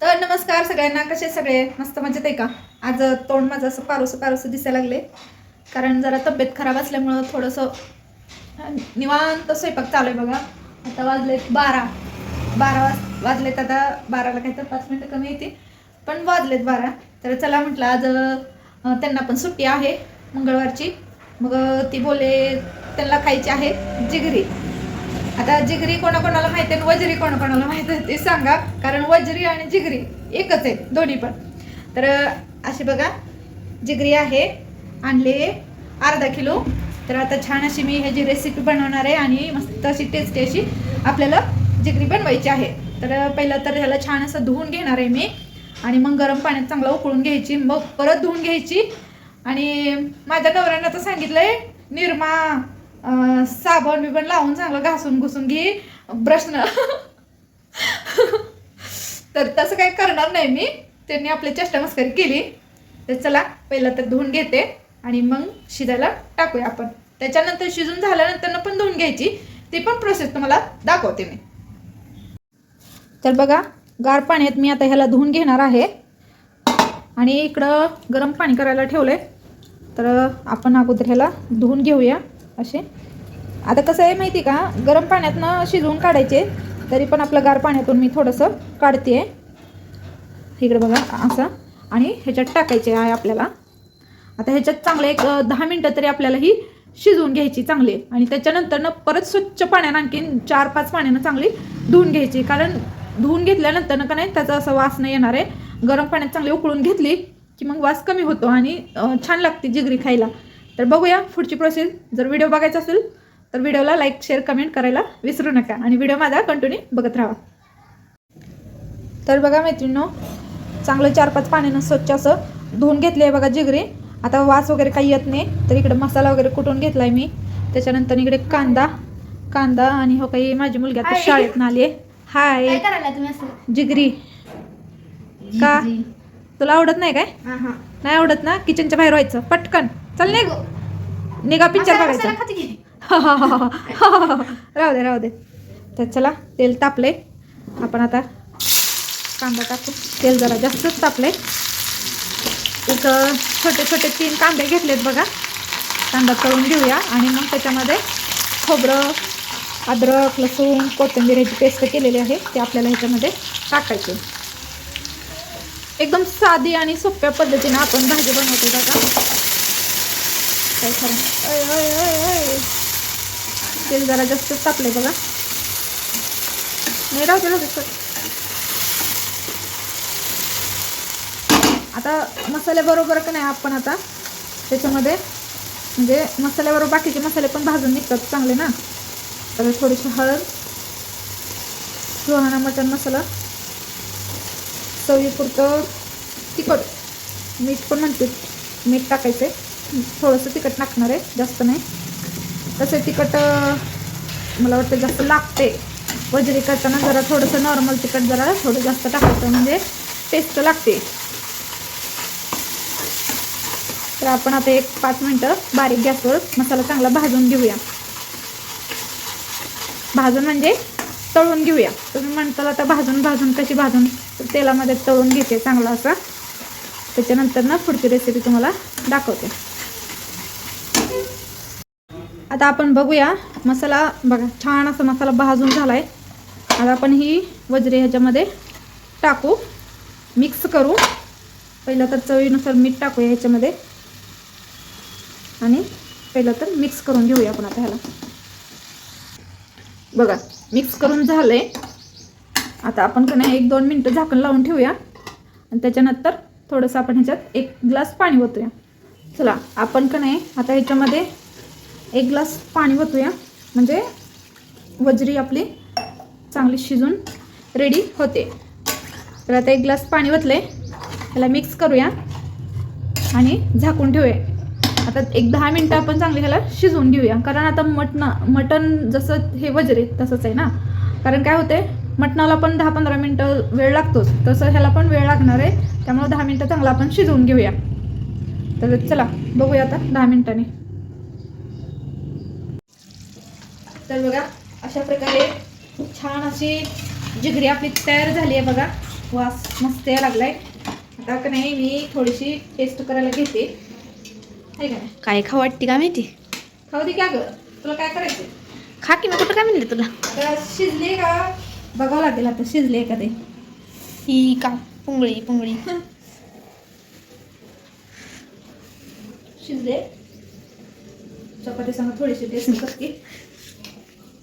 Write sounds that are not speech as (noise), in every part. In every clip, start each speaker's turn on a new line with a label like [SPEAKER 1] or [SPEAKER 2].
[SPEAKER 1] तर नमस्कार सगळ्यांना कसे सगळे? मस्त मजेत आहे का? आज तोंड माझं असं पारोसं पारोसं दिसायला लागले. कारण जरा तब्येत खराब असल्यामुळं थोडंसं निवांत स्वयंपाक चालू आहे बघा. आता वाजलेत बारा. बारा वाज वाजलेत आता बाराला काही तर पाच मिनटं कमी येते पण वाजलेत बारा. तर चला म्हटलं आज त्यांना पण सुट्टी आहे मंगळवारची. मग ती बोले त्यांना खायची आहे जिगरी आता जिगरी कोणाकोणाला माहिती आहे वजरी कोणाकोणाला माहिती आहे ते सांगा कारण वजरी आणि जिगरी एकच आहे दोन्ही पण. तर अशी बघा जिगरी आहे आणले अर्धा किलो. तर आता छान अशी मी ह्याची रेसिपी बनवणार आहे आणि मस्त अशी टेस्टी अशी आपल्याला जिगरी बनवायची आहे. तर पहिलं तर ह्याला छान असं धुवून घेणार आहे मी. आणि मग गरम पाण्यात चांगलं उकळून घ्यायची मग परत धुवून घ्यायची. आणि माझ्या नवऱ्यानं तर सांगितलंय निरमा साबण बिबण लावून चांगलं घासून घुसून घे ब्रशनं तर तसं काही करणार नाही मी. त्यांनी आपली चेष्टा मस्करी केली. तर चला पहिलं तर धुवून घेते आणि मग शिजायला टाकूया आपण. त्याच्यानंतर शिजून झाल्यानंतर पण धुवून घ्यायची. ती पण प्रोसेस तुम्हाला दाखवते मी. तर बघा गार पाण्यात मी आता ह्याला धुवून घेणार आहे. आणि इकडं गरम पाणी करायला ठेवलंय. तर आपण अगोदर ह्याला धुवून घेऊया. असे. आता कसं आहे माहिती का? गरम पाण्यातनं शिजवून काढायचे तरी पण आपलं गार पाण्यातून मी थोडंसं काढते इकडे बघा असं. आणि ह्याच्यात टाकायचे आहे आपल्याला. आता ह्याच्यात चांगलं एक दहा मिनटं तरी आपल्याला ही शिजवून घ्यायची चांगली. आणि त्याच्यानंतर ना परत स्वच्छ पाण्यानं आणखीन चार पाच पाण्यानं चांगली धुवून घ्यायची. कारण धुवून घेतल्यानंतर ना का नाही त्याचा असं वास नाही येणार आहे. गरम पाण्यात चांगली उकळून घेतली की मग वास कमी होतो आणि छान लागते जिगरी खायला. तर बघूया पुढची प्रोसेस जर व्हिडिओ बघायचा असेल तर व्हिडिओला लाईक शेअर कमेंट करायला विसरू नका. आणि व्हिडिओ माझा कंटिन्यू बघत राहा. तर बघा मैत्रिणींनो चांगलं चार पाच पाण्यानं स्वच्छ असं धुवून घेतले आहे बघा जिगरी. आता वास वगैरे काही येत नाही तर इकडे मसाला वगैरे कुटून घेतला आहे मी. त्याच्यानंतर इकडे कांदा कांदा आणि हो काही माझी मुलगी आता. शाळेत आली आहे. हाय. जिगरी. का? तुला आवडत नाही काय? नाही आवडत ना? किचनच्या बाहेर व्हायचं. पटकन. चल निघ. निघा पिक्चर बघायचं (laughs) राहू दे राहू दे. तर चला तेल तापले आपण आता कांदा टाकू. तेल जरा जास्तच तापले एक छोटे छोटे तीन कांदे घेतलेत बघा. कांदा तळून घेऊया आणि मग त्याच्यामध्ये खोबरं अद्रक लसूण कोथिंबीर ह्याची पेस्ट केलेली आहे. ते आपल्याला ह्याच्यामध्ये टाकायचे. एकदम साधी आणि सोप्या पद्धतीने आपण भाजी बनवतो बघा. काय खरं? अय, अय, अय, तेल जरा जास्त तापले बघा. नाही राहते ना सर आता मसाल्याबरोबर का नाही आपण आता? त्याच्यामध्ये म्हणजे मसाल्याबरोबर बाकीचे मसाले पण भाजून निघतात चांगले ना? तर थोडीशी हळद सुहाणा मटण मसाला चवीपुरतं तिखट मीठ पण म्हणते मीठ टाकायचं आहे थोडंसं तिखट टाकणार आहे जास्त नाही. तसे तिखट मला वाटतं जास्त लागते. वजरी करताना जरा थोडंसं नॉर्मल तिखट जरा थोडं जास्त टाकायचं म्हणजे टेस्ट लागते. तर आपण आता एक पाच मिनटं बारीक गॅसवर मसाला चांगला भाजून घेऊया. भाजून म्हणजे तळून घेऊया. तुम्ही म्हणताल आता भाजून भाजून कशी भाजून? तेलामध्ये तळून घेते चांगला असा. त्याच्यानंतर ना पुढची रेसिपी तुम्हाला दाखवते. आता आपण बघूया. मसाला बघा छान असा मसाला भाजून झाला आहे आता आपण ही वजरे ह्याच्यामध्ये टाकू. मिक्स करू. पहिलं तर चवीनुसार मीठ टाकूया ह्याच्यामध्ये. आणि पहिलं तर मिक्स करून घेऊया आपण आता ह्याला. बघा मिक्स करून झालंय. आता आपण का नाही एक दोन मिनटं झाकण लावून ठेवूया. आणि त्याच्यानंतर थोडंसं आपण ह्याच्यात एक ग्लास पाणी ओतूया. चला आपण का नाही आता ह्याच्यामध्ये एक ग्लास पाणी ओतूया. म्हणजे वजरी आपली चांगली शिजून रेडी होते. तर आता एक ग्लास पाणी वतले ह्याला मिक्स करूया आणि झाकून ठेवूया. आता एक दहा मिनटं आपण चांगली ह्याला शिजवून घेऊया. कारण आता मटन मटण जसं हे वजरे तसंच आहे ना. कारण काय होते मटणाला पण दहा पंधरा मिनटं वेळ लागतोच. तसं ह्याला पण वेळ लागणार आहे. त्यामुळे दहा मिनटं चांगला आपण शिजवून घेऊया. तर चला बघूया आता दहा मिनटांनी. तर बघा अशा प्रकारे छान अशी जिगरी आपली तयार झाली आहे बघा. वास मस्त यायला लागलाय. आता का नाही मी थोडीशी टेस्ट करायला घेते. आहे का नाही?
[SPEAKER 2] काय खाऊ वाटते का माहिती?
[SPEAKER 1] खाऊ दे का ग तुला काय करायचं
[SPEAKER 2] खा की मी कुठं काय म्हणले तुला?
[SPEAKER 1] आता शिजले का? बघावं लागेल आता शिजले का ते.
[SPEAKER 2] ही का? पुंगळी पुंगळी.
[SPEAKER 1] शिजले चपाती सांग थोडीशी टेस्ट करते.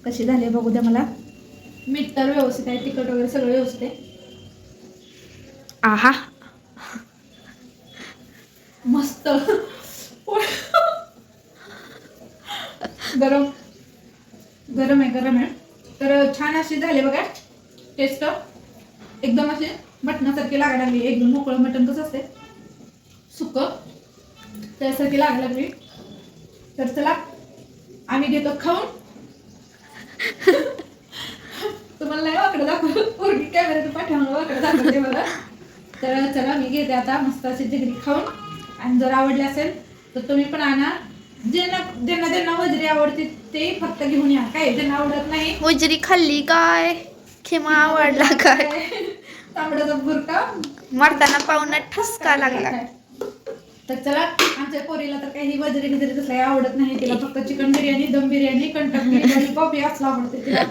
[SPEAKER 1] कशी झाली बघू द्या मला. मीठ तर व्यवस्थित आहे तिखट वगैरे सगळं व्यवस्थित आहे.
[SPEAKER 2] आहा.
[SPEAKER 1] मस्त. गरम. गरम आहे गरम आहे. तर छान अशी झाली बघा. टेस्ट एकदम असे मटणासारखी लागायला लागली. एकदम मोकळं मटण कसं असते सुक. त्यासारखी लागायला लागली. तर चला आम्ही घेतो खाऊन. (laughs) तुम्हाला नाही वाकडं दाखव पोरगी कॅमेऱ्यात पाठवून वाकडं दाखवते मला तर चला मी घेते आता मस्त अशी जिगरी खाऊन. आणि जर आवडली असेल तर तुम्ही पण आणा. ज्यांना ज्यांना ज्यांना वजरी आवडते ते फक्त घेऊन या. काय ज्यांना आवडत नाही.
[SPEAKER 2] वजरी खाल्ली काय? खेमा आवडला काय? (laughs)
[SPEAKER 1] तांबड्याचा बुरका.
[SPEAKER 2] मारताना पाहुणा ठसका लागला. (laughs)
[SPEAKER 1] तर चला आमच्या पोरीला तर काही वजरी बिजरी तसं काही आवडत नाही. तिला फक्त चिकन बिर्याणी दम बिर्याणी कंटक बिर्याणी कॉफी असलं आवडते तिला.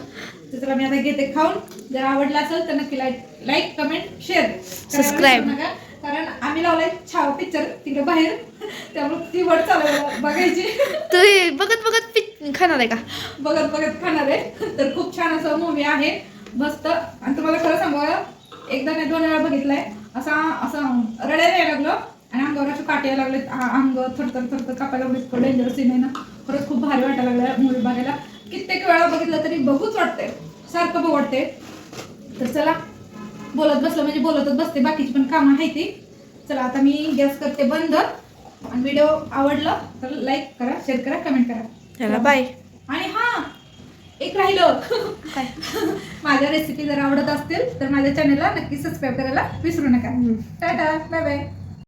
[SPEAKER 1] तर चला मी आता घेते खाऊन. जर आवडलं असेल तर नक्की like like comment share
[SPEAKER 2] Subscribe.
[SPEAKER 1] कारण आम्ही लावलाय छावा पिक्चर तिकडे बाहेर. त्यामुळे ती वड चालू बघायची.
[SPEAKER 2] तू बघत बघत खाणार आहे का?
[SPEAKER 1] बघत बघत खाणार आहे. तर खूप छान असं मूवी आहे. मस्त. आणि तुम्हाला खरं सांगू एकदा नाही दोन वेळा बघितलंय. असा असं रडायला लागलं. आणि अंगावर असं काटे यायला लागले आ- अंग थरथर थरथर कापायला लागले इतकं डेंजर सीन आहे ना. खरंच खूप भारी वाटायला लागलं मूवी बघायला. कित्येक वेळा बघितलं तरी बघूच वाटतंय. सारखं बघ वाटते तर चला बोलत बसलं म्हणजे बोलतच बसते. बाकीची पण कामं आहे ती. चला आता मी गॅस करते बंद. आणि व्हिडिओ आवडला तर लाईक करा शेअर करा कमेंट करा.
[SPEAKER 2] चला बाय
[SPEAKER 1] आणि हा एक राहिलं. (laughs) माझ्या रेसिपी जर आवडत असतील तर माझ्या चॅनलला नक्की सबस्क्राईब करायला विसरू नका. Tata bye bye